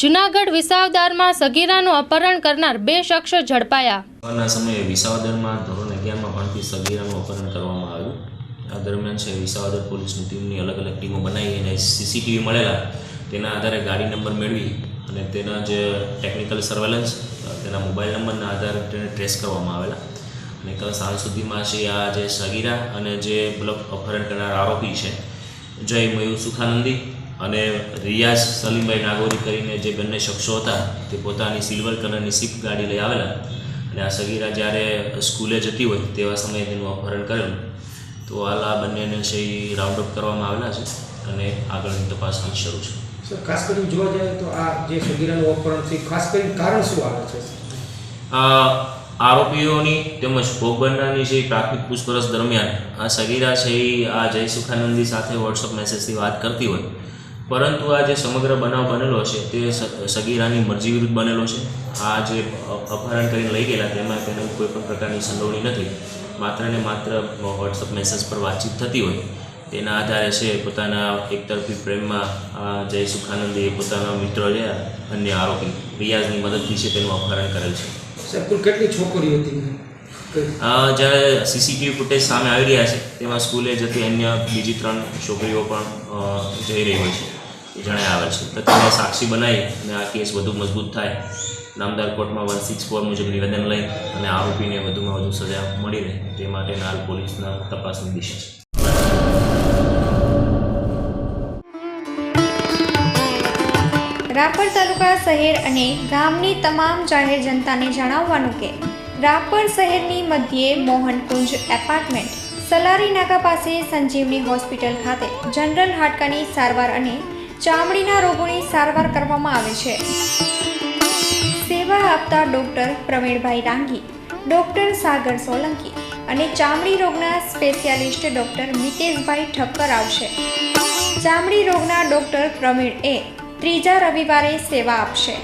જુનાગઢ વિસાવદારમાં સગીરાનું અપહરણ કરનાર બે શખ્સો ઝડપાયા. સવારના સમયે વિસાવદરમાં ધોરણ અગિયારમાં ભણતી સગીરાનું અપહરણ કરવામાં આવ્યું. આ દરમિયાન છે, વિસાવદર પોલીસની ટીમની અલગ અલગ ટીમો બનાવી અને સીસીટીવી મળેલા. તેના આધારે ગાડી નંબર મેળવી અને તેના જે ટેકનિકલ સર્વેલન્સ તેના મોબાઈલ નંબરના આધારે તેને ટ્રેસ કરવામાં આવેલા. અને કાલ સાંજ સુધીમાં છે, આ જે સગીરા અને જે મતલબ અપહરણ કરનાર આરોપી છે, જય મયુર સુખાનંદી અને રિયાઝ સલીમભાઈ નાગોરી કરીને જે બંને શખ્સો હતા તે પોતાની સિલ્વર કલરની સ્વિફ્ટ ગાડી લઈ આવેલા. અને આ સગીરા જ્યારે સ્કૂલે જતી હોય તેવા સમયે તેનું અપહરણ કરેલું. તો હાલ આ બંનેને છે એ રાઉન્ડ અપ કરવામાં આવેલા છે અને આગળની તપાસ હાલ શરૂ છે. સર ખાસ કરીને જોવા જાય તો આ જે સગીરાનું અપહરણ છે ખાસ કરીને કારણ શું આવે છે? આ આરોપીઓની તેમજ ભોગ બનનારની જે પ્રાથમિક પૂછપરછ દરમિયાન આ સગીરા છે એ આ જય સુખાનંદી સાથે વોટ્સઅપ મેસેજથી વાત કરતી હોય. પરંતુ આ જે સમગ્ર બનાવ બનેલો છે તે સગીરાની મરજી વિરુદ્ધ બનેલો છે. આ જે અપહરણ કરીને લઈ ગયેલા તેમાં તેને કોઈ પણ પ્રકારની સંડોવણી નથી. માત્ર ને માત્ર વોટ્સઅપ મેસેજ પર વાતચીત થતી હોય. તેના આધારે છે પોતાના એકતરફી પ્રેમમાં આ જય સુખાનંદે પોતાના મિત્રો છે અન્ય આરોપી રિયાઝની મદદથી છે તેનું અપહરણ કરેલ છે. કેટલી છોકરીઓ હતી? જ્યારે સીસીટીવી ફૂટેજ સામે આવી રહ્યા છે તેમાં સ્કૂલે જતી અન્ય બીજી ત્રણ છોકરીઓ પણ જઈ રહી હોય છે. જણાય આવે છે. તો સાક્ષી બનાવી અને આ કેસ વધુ મજબૂત થાય. નામદાર કોર્ટમાં વન સિક્સ ફોર મુજબ નિવેદન લઈ અને આરોપીને વધુમાં વધુ સજા મળી રહે તે માટે હાલ પોલીસના તપાસની દિશા છે. રાપર તાલુકા શહેર અને ગામની તમામ જાહેર જનતાને જણાવવાનું કે રાપર શહેરની મધ્યે મોહનકુંજ એપાર્ટમેન્ટ, સલારી નાકા પાસે સંજીવની હોસ્પિટલ ખાતે જનરલ હાડકાની સારવાર અને ચામડીના રોગોની સારવાર કરવામાં આવે છે. સેવા આપતા ડૉક્ટર પ્રવીણભાઈ ડાંગી, ડૉક્ટર સાગર સોલંકી અને ચામડી રોગના સ્પેશિયાલિસ્ટ ડૉક્ટર મિતેશભાઈ ઠક્કર આવશે. ચામડી રોગના ડૉક્ટર પ્રવીણ એ ત્રીજા રવિવારે સેવા આપશે.